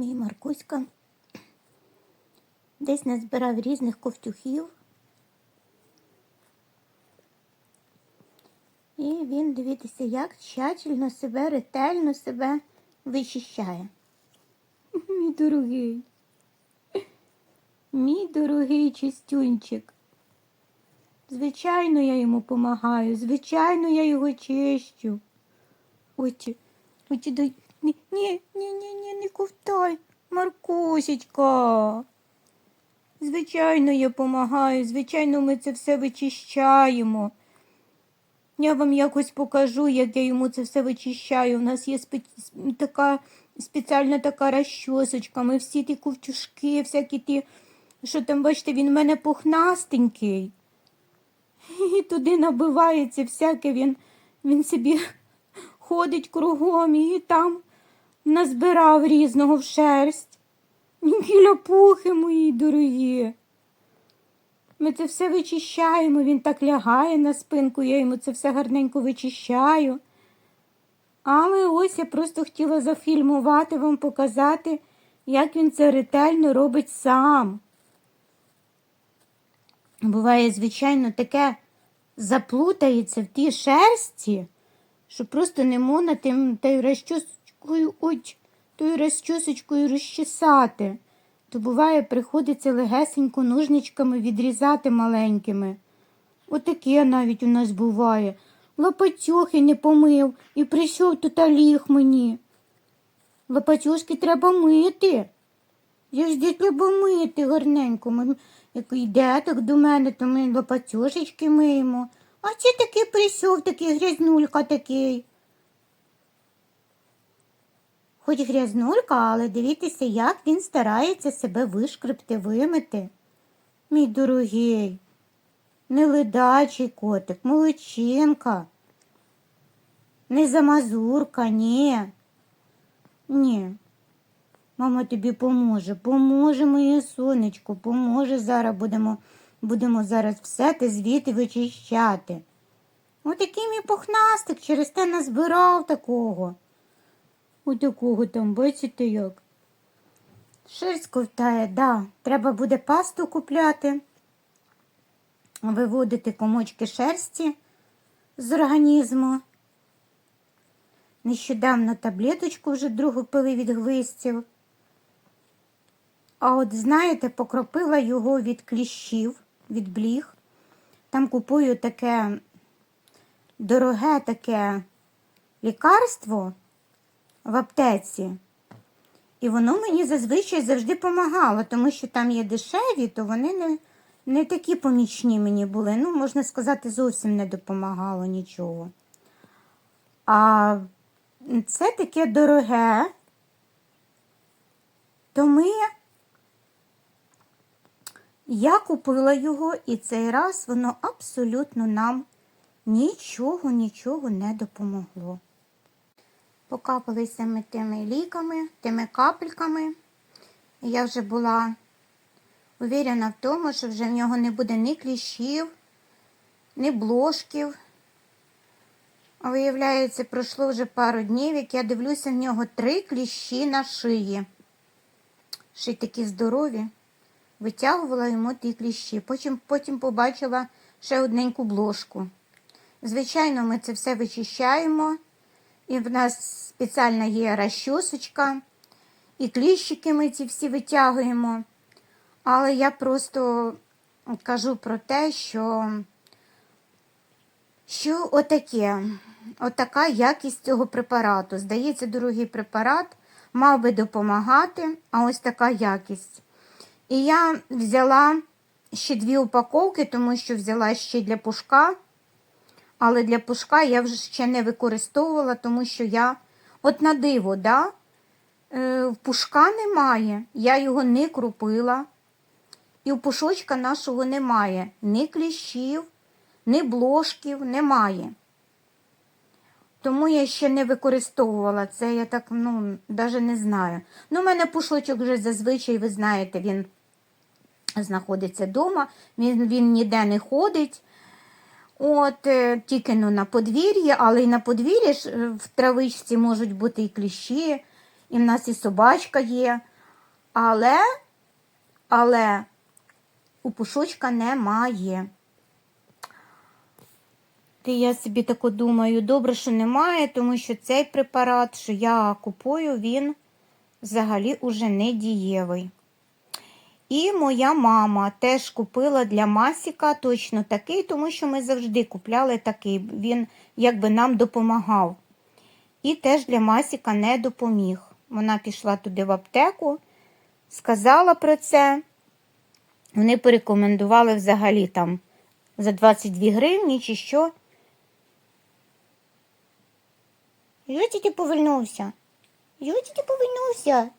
Мій Маркуська десь назбирав різних ковтюхів. І він, дивіться, як тщательно себе, ретельно себе вичищає. Мій дорогий. Мій дорогий чистюнчик. Звичайно, я йому допомагаю, звичайно, я його чищу. Очі, очі дай. Ні, ні, ні, ні, ні, не ковтай, Маркусечка. Звичайно, я допомагаю, звичайно, ми це все вичищаємо. Я вам якось покажу, як я йому це все вичищаю. У нас є спе... така спеціальна така розчосочка. Ми всі ті ковтюшки, всякі ті, що там, бачите, він в мене пухнастенький. І туди набивається всяке, він, він собі ходить кругом і там назбирав різного в шерсть. Ляпухи мої дорогі. Ми це все вичищаємо, він так лягає на спинку, я йому це все гарненько вичищаю. Але ось я просто хотіла зафільмувати вам, показати, як він це ретельно робить сам. Буває, звичайно, таке заплутається в тій шерсті, що просто не можна тим тою розчосочкою, ой, тою розчосочкою розчесати. То буває, приходиться легесенько ножничками відрізати маленькими. Отаке навіть у нас буває. Лопатьохи не помив і прийшов тут ліг мені. Лопатьошки треба мити. Завжди треба мити гарненько. Ми, як йде так до мене, то ми лопатьошечки миємо. А це такий прийшов, такий грязнулька такий. Хоч грязнулька, але дивіться, як він старається себе вишкребти, вимити. Мій дорогий, неледачий котик, молодчинка. Не замазурка, ні. Ні. Мама тобі поможе, поможе моє сонечко, поможе зараз будемо, будемо зараз все те звідти вичищати. Отакий мій пухнастик через те назбирав такого. Отакого там, бачите як? Шерсть ковтає, да. Треба буде пасту купляти, виводити комочки шерсті з організму. Нещодавно таблеточку вже другу пили від гвистів. А от, знаєте, покропила його від кліщів, від бліг. Там купую таке дороге таке лікарство в аптеці. І воно мені зазвичай завжди допомагало, тому що там є дешеві, то вони не не такі помічні мені були. Ну, можна сказати, зовсім не допомагало нічого. А це таке дороге, то ми я купила його, і цей раз воно абсолютно нам нічого, нічого не допомогло. Покапалися ми тими ліками, тими капельками. І я вже була уверена в тому, що вже в нього не буде ні кліщів, ні блошків. А виявляється, пройшло вже пару днів, як я дивлюся, в нього три кліщі на шиї. Ще й такі здорові. Витягувала йому ті кліщі. Потім, потім побачила ще одненьку блошку. Звичайно, ми це все вичищаємо. І в нас спеціальна є розчосочка, і кліщики ми ці всі витягуємо. Але я просто кажу про те, що що отаке, отака якість цього препарату. Здається, дорогий препарат мав би допомагати, а ось така якість. І я взяла ще дві упаковки, тому що взяла ще для пушка. Але для пушка я вже ще не використовувала, тому що я, от на диво, да, е, пушка немає, я його не крупила. І у пушочка нашого немає ні кліщів, ні блошків, немає. Тому я ще не використовувала це, я так, ну, навіть не знаю. Ну, у мене пушочок вже зазвичай, ви знаєте, він знаходиться вдома, він, він ніде не ходить. От, е, тільки ну, на подвір'ї, але і на подвір'ї ж е, в травичці можуть бути і кліщі, і в нас і собачка є. Але, але у пушочка немає. Ти я собі тако думаю, добре, що немає, тому що цей препарат, що я купую, він взагалі уже не дієвий. І моя мама теж купила для Масіка точно такий, тому що ми завжди купляли такий. Він якби нам допомагав. І теж для Масіка не допоміг. Вона пішла туди в аптеку, сказала про це. Вони порекомендували взагалі там за 22 гривні чи що. Ютіті повернувся. Ютіті повернувся.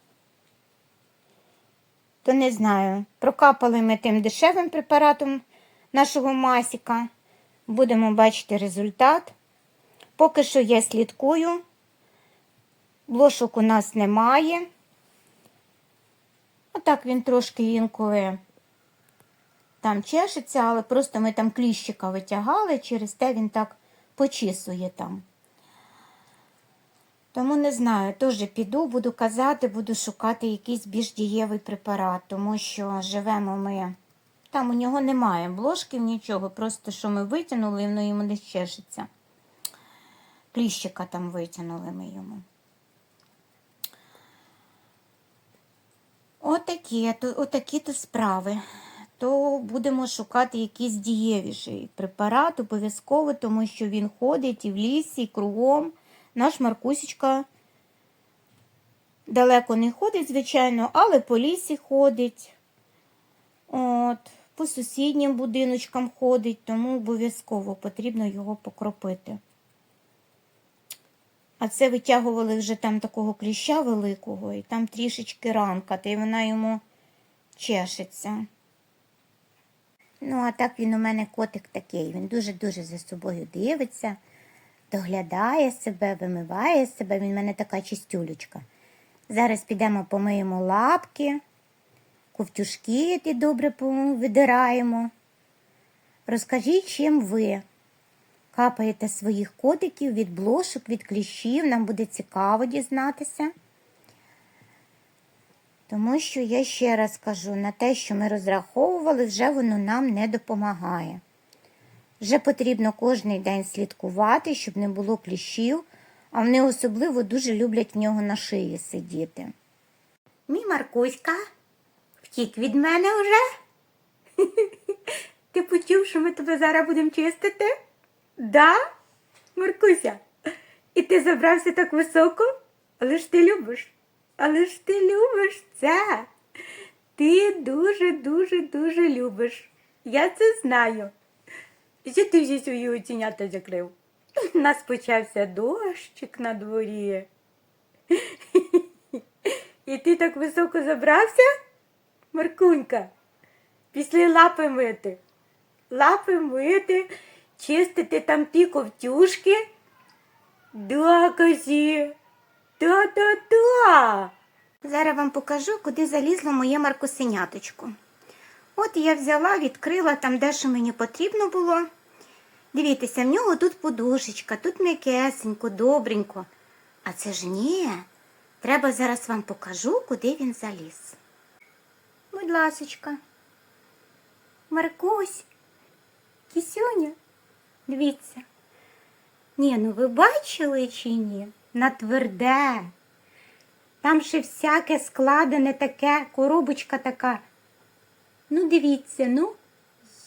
То не знаю. Прокапали ми тим дешевим препаратом нашого масіка. Будемо бачити результат. Поки що я слідкую. Блошок у нас немає. Отак він трошки інколи там чешеться, але просто ми там кліщика витягали, через те він так почісує там. Тому не знаю, теж піду, буду казати, буду шукати якийсь більш дієвий препарат, тому що живемо ми. Там у нього немає блошків, нічого, просто що ми витягнули, і воно йому не чешеться. Кліщика там витягнули ми йому. Отакі, то, отакі то справи. То будемо шукати якийсь дієвіший препарат обов'язково, тому що він ходить і в лісі, і кругом. Наш Маркусечка далеко не ходить, звичайно, але по лісі ходить. От, по сусіднім будиночкам ходить, тому обов'язково потрібно його покропити. А це витягували вже там такого кліща великого, і там трішечки ранка, та й вона йому чешеться. Ну, а так він у мене котик такий. Він дуже-дуже за собою дивиться, доглядає себе, вимиває себе. Він у мене така чистюлечка. Зараз підемо помиємо лапки, ковтюшки ті добре видираємо. Розкажіть, чим ви капаєте своїх котиків від блошок, від кліщів. Нам буде цікаво дізнатися. Тому що я ще раз кажу, на те, що ми розраховували, вже воно нам не допомагає. Вже потрібно кожен день слідкувати, щоб не було кліщів, а вони особливо дуже люблять в нього на шиї сидіти. Мій Маркуська втік від мене вже. Ти почув, що ми тебе зараз будемо чистити? Да, Маркуся? І ти забрався так високо? Але ж ти любиш. Але ж ти любиш це. Ти дуже-дуже дуже любиш. Я це знаю. Що ти вже свої оченята закрив? У нас почався дощик на дворі. І ти так високо забрався, Маркунька, після лапи мити. Лапи мити, чистити там ті ковтюшки. Да, козі. Та-та-та. Зараз вам покажу, куди залізло моє маркусеняточко. От я взяла, відкрила там, де що мені потрібно було. Дивіться, в нього тут подушечка, тут м'якесенько, добренько. А це ж ні. Треба зараз вам покажу, куди він заліз. Будь ласочка. Маркусь, кисюня, дивіться. Ні, ну ви бачили чи ні? На тверде. Там ще всяке складене таке, коробочка така. Ну, дивіться, ну,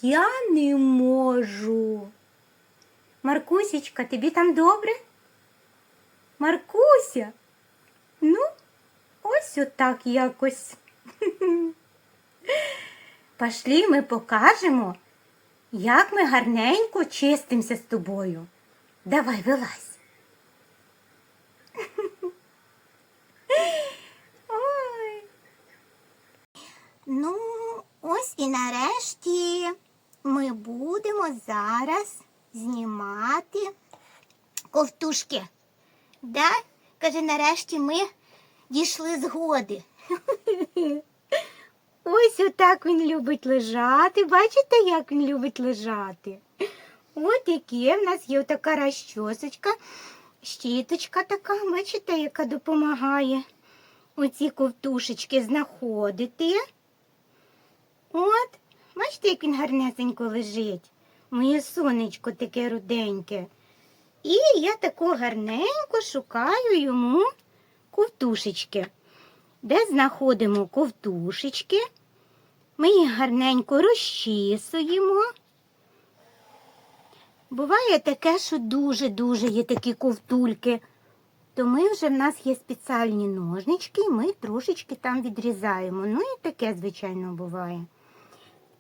я не можу. Маркусечка, тобі там добре? Маркуся? Ну, ось отак якось. Пошли ми покажемо, як ми гарненько чистимося з тобою. Давай, вилазь. Ой. Ну, ось і нарешті ми будемо зараз знімати ковтушки. Да? Каже, нарешті ми дійшли згоди. Ось отак він любить лежати. Бачите, як він любить лежати? От яке в нас є така розчосочка, щіточка така, бачите, яка допомагає. оці ковтушечки знаходити. От, бачите, як він гарнесенько лежить. Моє сонечко таке руденьке. І я тако гарненько шукаю йому ковтушечки. Де знаходимо ковтушечки, ми їх гарненько розчісуємо. Буває таке, що дуже-дуже є такі ковтульки. То ми вже в нас є спеціальні ножнички, і ми трошечки там відрізаємо. Ну і таке, звичайно, буває.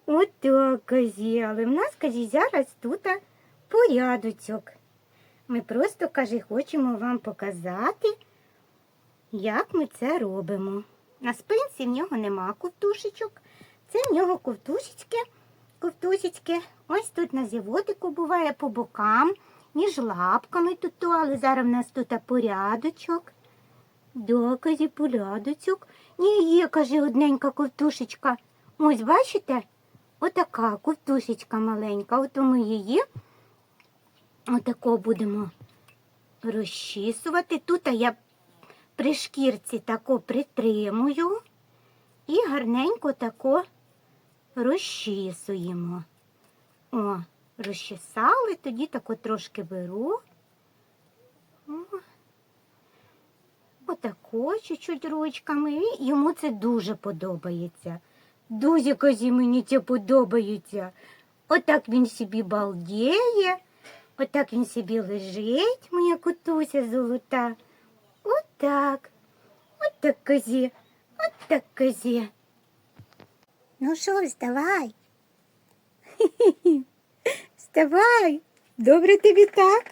Отак, казі, але в нас, казі, зараз тут порядочок. Ми просто, каже, хочемо вам показати, як ми це робимо. На спинці в нього нема ковтушечок. Це в нього ковтушечки, ковтушечки. Ось тут на животику буває по бокам, між лапками тут, але зараз в нас тут порядочок. Да, казі, порядочок. Ні, є, каже, одненька ковтушечка. Ось, бачите? Отака ковтушечка маленька. От ми її отако будемо розчісувати. Тут я при шкірці тако притримую і гарненько тако розчісуємо. О, розчесали, тоді тако трошки беру. Отако чуть-чуть ручками. І йому це дуже подобається. Дуже козі мені це подобається. Отак він собі балдіє, отак він собі лежить, моя котуся золота. Отак. Отак козі, отак козі. Ну що, вставай. Вставай. Добре тобі так?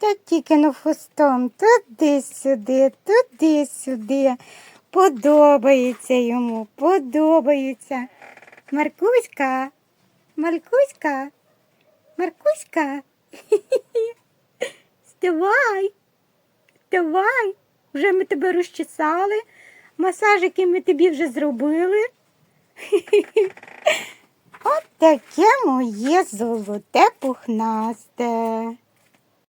Та тільки ну хвостом туди-сюди, туди-сюди. Подобається йому, подобається. Маркуська, Маркуська, Маркуська. Вставай, вставай. Вже ми тебе розчесали. Масажики ми тобі вже зробили. От таке моє золоте пухнасте.